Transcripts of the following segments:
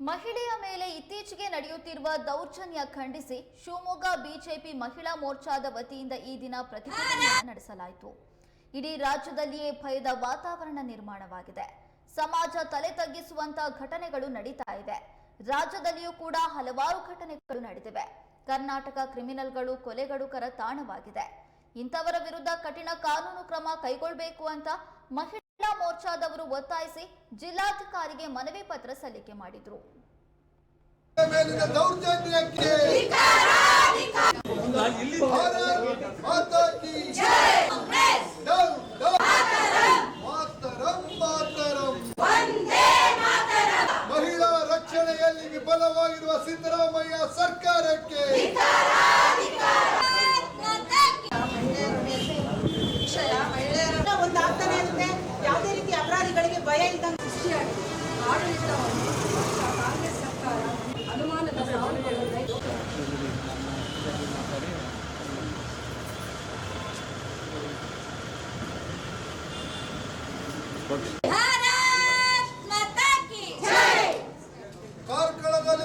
ಮಹಿಳೆಯ ಮೇಲೆ ಇತ್ತೀಚೆಗೆ ನಡೆಯುತ್ತಿರುವ ದೌರ್ಜನ್ಯ ಖಂಡಿಸಿ ಶಿವಮೊಗ್ಗ ಬಿಜೆಪಿ ಮಹಿಳಾ ಮೋರ್ಚಾದ ವತಿಯಿಂದ ಈ ದಿನ ಪ್ರತಿಭಟನೆ ನಡೆಸಲಾಯಿತು. ಇಡೀ ರಾಜ್ಯದಲ್ಲಿಯೇ ಭಯದ ವಾತಾವರಣ ನಿರ್ಮಾಣವಾಗಿದೆ. ಸಮಾಜ ತಲೆ ತಗ್ಗಿಸುವಂತಹ ಘಟನೆಗಳು ನಡೀತಾ ಇವೆ. ರಾಜ್ಯದಲ್ಲಿಯೂ ಕೂಡ ಹಲವಾರು ಘಟನೆಗಳು ನಡೆದಿವೆ. ಕರ್ನಾಟಕ ಕ್ರಿಮಿನಲ್ಗಳು ಕೊಲೆಗಡುಕರ ತಾಣವಾಗಿದೆ ಇಂಥವರ ವಿರುದ್ಧ ಕಠಿಣ ಕಾನೂನು ಕ್ರಮ ಕೈಗೊಳ್ಳಬೇಕು ಅಂತ ಮಹಿಳಾ ಮೋರ್ಚಾದವರು ಒತ್ತಾಯಿಸಿ ಜಿಲ್ಲಾಧಿಕಾರಿಗೆ ಮನವಿ ಪತ್ರ ಸಲ್ಲಿಕೆ ಮಾಡಿದ್ರು. ಮಹಿಳಾ ರಕ್ಷಣೆಯಲ್ಲಿ ವಿಫಲವಾಗಿರುವ ಸಿದ್ದರಾಮಯ್ಯ ಸರ್ಕಾರಕ್ಕೆ ವಿಷಯ ಮಹಿಳೆಯರ ಒಂದು ಆಗ್ತಾನೆ ಇರುತ್ತೆ ಯಾವುದೇ ರೀತಿ ಅಪರಾಧಿಗಳಿಗೆ ಭಯ ಇದ್ದಂಗೆ ಸೃಷ್ಟಿಯಾಗಿ ಆಡಳಿತವನ್ನು ಕಾಂಗ್ರೆಸ್ ಸರ್ಕಾರ ಅನುಮಾನದ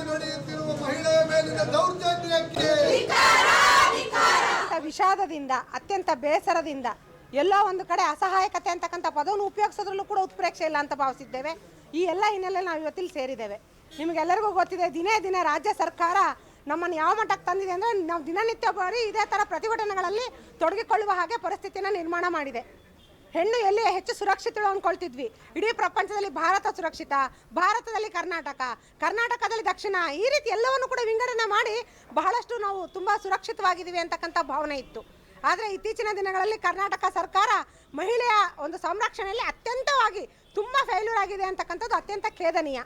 ನಡೆಯುತ್ತಿರುವ ಮಹಿಳೆಯ ಮೇಲಿನ ದೌರ್ಜನ್ಯಕ್ಕೆ ವಿಷಾದದಿಂದ, ಅತ್ಯಂತ ಬೇಸರದಿಂದ ಎಲ್ಲೋ ಒಂದು ಕಡೆ ಅಸಹಾಯಕತೆ ಅಂತಕ್ಕಂಥ ಪದವನ್ನು ಉಪಯೋಗಿಸೋದ್ರಲ್ಲೂ ಕೂಡ ಉತ್ಪ್ರೇಕ್ಷೆ ಇಲ್ಲ ಅಂತ ಭಾವಿಸಿದ್ದೇವೆ. ಈ ಎಲ್ಲ ಹಿನ್ನೆಲೆಯಲ್ಲಿ ನಾವು ಇವತ್ತಿಲ್ಲಿ ಸೇರಿದ್ದೇವೆ. ನಿಮಗೆಲ್ಲರಿಗೂ ಗೊತ್ತಿದೆ, ದಿನೇ ದಿನ ರಾಜ್ಯ ಸರ್ಕಾರ ನಮ್ಮನ್ನು ಯಾವ ಮಟ್ಟಕ್ಕೆ ತಂದಿದೆ ಅಂದರೆ ನಾವು ದಿನನಿತ್ಯ ಬಾರಿ ಇದೇ ಥರ ಪ್ರತಿಭಟನೆಗಳಲ್ಲಿ ತೊಡಗಿಕೊಳ್ಳುವ ಹಾಗೆ ಪರಿಸ್ಥಿತಿಯನ್ನು ನಿರ್ಮಾಣ ಮಾಡಿದೆ. ಹೆಣ್ಣು ಎಲ್ಲಿ ಹೆಚ್ಚು ಸುರಕ್ಷಿತಳು ಅಂದ್ಕೊಳ್ತಿದ್ವಿ. ಇಡೀ ಪ್ರಪಂಚದಲ್ಲಿ ಭಾರತ ಸುರಕ್ಷಿತ, ಭಾರತದಲ್ಲಿ ಕರ್ನಾಟಕ, ಕರ್ನಾಟಕದಲ್ಲಿ ದಕ್ಷಿಣ, ಈ ರೀತಿ ಎಲ್ಲವನ್ನು ಕೂಡ ವಿಂಗಡಣೆ ಮಾಡಿ ಬಹಳಷ್ಟು ನಾವು ತುಂಬ ಸುರಕ್ಷಿತವಾಗಿದ್ದೀವಿ ಅಂತಕ್ಕಂಥ ಭಾವನೆ ಇತ್ತು. ಆದರೆ ಇತ್ತೀಚಿನ ದಿನಗಳಲ್ಲಿ ಕರ್ನಾಟಕ ಸರ್ಕಾರ ಮಹಿಳೆಯ ಒಂದು ಸಂರಕ್ಷಣೆಯಲ್ಲಿ ಅತ್ಯಂತವಾಗಿ ತುಂಬ ಫೇಲ್ಯೂರ್ ಆಗಿದೆ ಅಂತಕ್ಕಂಥದ್ದು ಅತ್ಯಂತ ಖೇದನೀಯ.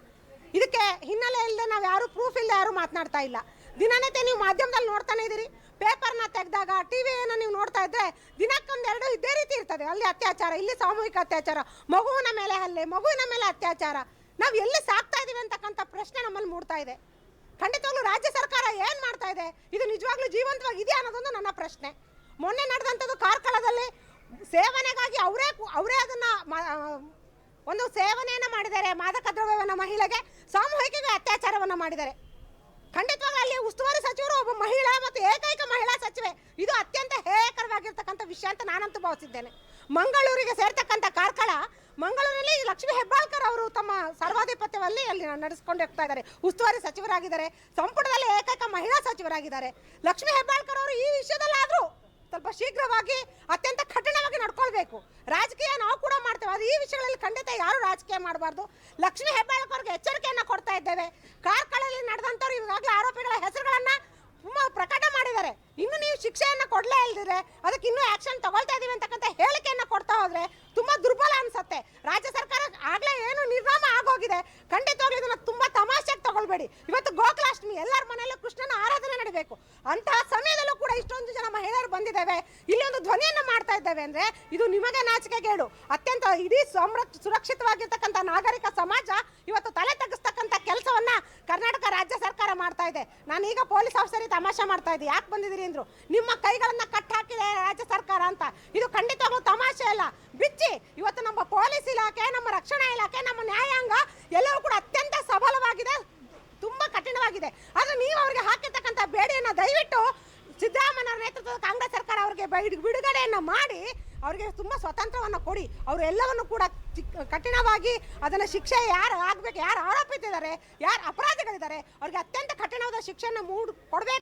ಇದಕ್ಕೆ ಹಿನ್ನೆಲೆ ಇಲ್ಲದೆ ನಾವು ಯಾರು ಪ್ರೂಫ್ ಇಲ್ಲದೆ ಯಾರು ಮಾತನಾಡ್ತಾ ಇಲ್ಲ. ದಿನನಿತ್ಯ ನೀವು ಮಾಧ್ಯಮದಲ್ಲಿ ನೋಡ್ತಾನೆ ಇದ್ದೀರಿ. ಪೇಪರ್ನ ತೆಗೆದಾಗ ಟಿ ವಿಯನ್ನು ನೀವು ನೋಡ್ತಾ ಇದ್ರೆ ದಿನಕ್ಕೊಂದೆರಡು ಇದೇ ರೀತಿ ಇರ್ತದೆ. ಅಲ್ಲಿ ಅತ್ಯಾಚಾರ, ಇಲ್ಲಿ ಸಾಮೂಹಿಕ ಅತ್ಯಾಚಾರ, ಮಗುವಿನ ಮೇಲೆ ಹಲ್ಲೆ, ಮಗುವಿನ ಮೇಲೆ ಅತ್ಯಾಚಾರ. ನಾವು ಎಲ್ಲಿ ಸಾಕ್ತಾ ಇದ್ದೀವಿ ಅಂತಕ್ಕಂಥ ಪ್ರಶ್ನೆ ನಮ್ಮಲ್ಲಿ ಮೂಡ್ತಾ ಇದೆ. ಖಂಡಿತವಾಗ್ಲೂ ರಾಜ್ಯ ಸರ್ಕಾರ ಏನು ಮಾಡ್ತಾ ಇದೆ? ಇದು ನಿಜವಾಗ್ಲೂ ಜೀವಂತವಾಗಿ ಇದೆಯಾ ಅನ್ನೋದೊಂದು ನನ್ನ ಪ್ರಶ್ನೆ. ಮೊನ್ನೆ ನಡೆದಂಥದ್ದು ಕಾರ್ಕಳದಲ್ಲಿ ಸೇವನೆಗಾಗಿ ಅವರೇ ಅವರೇ ಅದನ್ನು ಒಂದು ಸೇವನೆಯನ್ನು ಮಾಡಿದ್ದಾರೆ ಮಾದಕ ದ್ರವ್ಯವನ್ನು ಮಹಿಳೆಗೆ ಸಾಮೂಹಿಕ ಅತ್ಯಾಚಾರವನ್ನು ಮಾಡಿದ್ದಾರೆ. ಖಂಡಿತವಾಗ್ಲೂ ಅಲ್ಲಿ ಉಸ್ತುವಾರಿ ಸಚಿವರು ಒಬ್ಬ ಮಹಿಳಾ ಮತ್ತು ಏಕೈಕ ಮಹಿಳಾ ಸಚಿವೆ. ಇದು ಅತ್ಯಂತ ಹೇಯಕರವಾಗಿರ್ತಕ್ಕಂಥ ವಿಷಯ ಅಂತ ನಾನಂತೂ ಭಾವಿಸಿದ್ದೇನೆ. ಮಂಗಳೂರಿಗೆ ಸೇರ್ತಕ್ಕಂಥ ಕಾರ್ಕಳ, ಮಂಗಳೂರಿನಲ್ಲಿ ಲಕ್ಷ್ಮೀ ಹೆಬ್ಬಾಳ್ಕರ್ ಅವರು ತಮ್ಮ ಸರ್ವಾಧಿಪತ್ಯದಲ್ಲಿ ಅಲ್ಲಿ ನಡೆಸ್ಕೊಂಡು ಹೋಗ್ತಾ ಇದ್ದಾರೆ. ಉಸ್ತುವಾರಿ ಸಚಿವರಾಗಿದ್ದಾರೆ, ಸಂಪುಟದಲ್ಲಿ ಏಕೈಕ ಮಹಿಳಾ ಸಚಿವರಾಗಿದ್ದಾರೆ. ಲಕ್ಷ್ಮೀ ಹೆಬ್ಬಾಳ್ಕರ್ ಅವರು ಈ ವಿಷಯದಲ್ಲಾದರೂ ಸ್ವಲ್ಪ ಶೀಘ್ರವಾಗಿ ಅತ್ಯಂತ ಕಠಿಣವಾಗಿ ನಡ್ಕೊಳ್ಬೇಕು. ರಾಜಕೀಯ ನಾವು ಕೂಡ ಮಾಡ್ತೇವೆ. ಅದು ಈ ವಿಷಯಗಳಲ್ಲಿ ಖಂಡಿತ ಯಾರು ರಾಜಕೀಯ ಮಾಡಬಾರ್ದು. ಲಕ್ಷ್ಮೀ ಹೆಬ್ಬಾಳ್ಕರ್ಗೆ ಎಚ್ಚರಿಕೆಯನ್ನು ಕೊಡ್ತಾ ಇದ್ದೇವೆ. ಕಾರ್ಕಳಲ್ಲಿ ನಡೆದಂಥವ್ರು ಈಗಾಗಲೇ ಆರೋಪಿಗಳ ಹೆಸರುಗಳನ್ನ ಪ್ರಕಟ ಮಾಡಿದ್ದಾರೆ. ಇನ್ನು ನೀವು ಶಿಕ್ಷೆಯನ್ನು ಕೊಡಲೇ ಇಲ್ದಿದ್ರೆ ಅದಕ್ಕೆ ಇನ್ನೂ ಆಕ್ಷನ್ ತಗೊಳ್ತಾ ಇದ್ದೀವಿ ಅಂತಕ್ಕಂಥ ಹೇಳಿಕೆಯನ್ನು ಕೊಡ್ತಾ ಹೋದರೆ ತುಂಬ ದುರ್ಬಲ ಆರಾಧನೆ ಅಂತಹ ಸಮಯದಲ್ಲೂ ಕೂಡ ಇಷ್ಟೊಂದು ಜನ ಮಹಿಳೆಯರು ಬಂದಿದ್ದೇವೆ. ಇಲ್ಲಿ ಒಂದು ಧ್ವನಿಯನ್ನು ಮಾಡ್ತಾ ಇದ್ದೇವೆ ಅಂದ್ರೆ ಇದು ನಿಮಗೆ ನಾಚಿಕೆ ಗೇಡು ಅತ್ಯಂತ ಇಡೀ ಸಮೃ ಸುರಕ್ಷಿತವಾಗಿರ್ತಕ್ಕಂಥ ನಾಗರಿಕ ಸಮಾಜ ಇವತ್ತು ತಲೆ ತಗ್ಗಿಸ್ತಕ್ಕಂಥ ಕೆಲಸವನ್ನ ಕರ್ನಾಟಕ ರಾಜ್ಯ ಸರ್ಕಾರ ಮಾಡ್ತಾ ಇದೆ. ನಾನು ಈಗ ಪೊಲೀಸ್ ಆಫೀಸರಿಗೆ ತಮಾಷೆ ಮಾಡ್ತಾ ಇದ್ದೆ. ಯಾಕೆ ಬಂದಿದ್ದೀರಿ ಅಂದ್ರು, ನಿಮ್ಮ ಕೈಗಳನ್ನ ಕಟ್ ಹಾಕಿದೆ ರಾಜ್ಯ ಸರ್ಕಾರ ಅಂತ. ಇದು ಖಂಡಿತವಾಗ್ಲೂ ತಮಾಷೆ ಅಲ್ಲ. ಬಿಚ್ಚಿ, ಇವತ್ತು ನಮ್ಮ ಪೊಲೀಸ್ ಇಲಾಖೆ, ನಮ್ಮ ರಕ್ಷಣಾ ಇಲಾಖೆ, ನಮ್ಮ ನ್ಯಾಯಾಂಗ ಎಲ್ಲವೂ ಕೂಡ ಅತ್ಯಂತ ಸಬಲವಾಗಿದೆ. ಕಠಿಣವಾಗಿದೆ ಆದ್ರೆ ನೀವು ಅವರಿಗೆ ಹಾಕಿರ್ತಕ್ಕಂಥ ಬೇಡಿಯನ್ನ ದಯವಿಟ್ಟು ಸಿದ್ದರಾಮಯ್ಯ ನೇತೃತ್ವದ ಕಾಂಗ್ರೆಸ್ ಸರ್ಕಾರ ಅವರಿಗೆ ಬಿಡುಗಡೆಯನ್ನ ಮಾಡಿ ಅವರಿಗೆ ತುಂಬಾ ಸ್ವತಂತ್ರವನ್ನ ಕೊಡಿ. ಅವರು ಎಲ್ಲವನ್ನು ಕೂಡ ಕಠಿಣವಾಗಿ ಅದನ್ನ ಶಿಕ್ಷೆ ಯಾರು ಆಗ್ಬೇಕು, ಯಾರು ಆರೋಪಿತಿದ್ದಾರೆ, ಯಾರು ಅಪರಾಧಿಗಳಿದ್ದಾರೆ, ಅವರಿಗೆ ಅತ್ಯಂತ ಕಠಿಣವಾದ ಶಿಕ್ಷೆಯನ್ನು ಮೂಡ್ ಕೊಡಬೇಕು.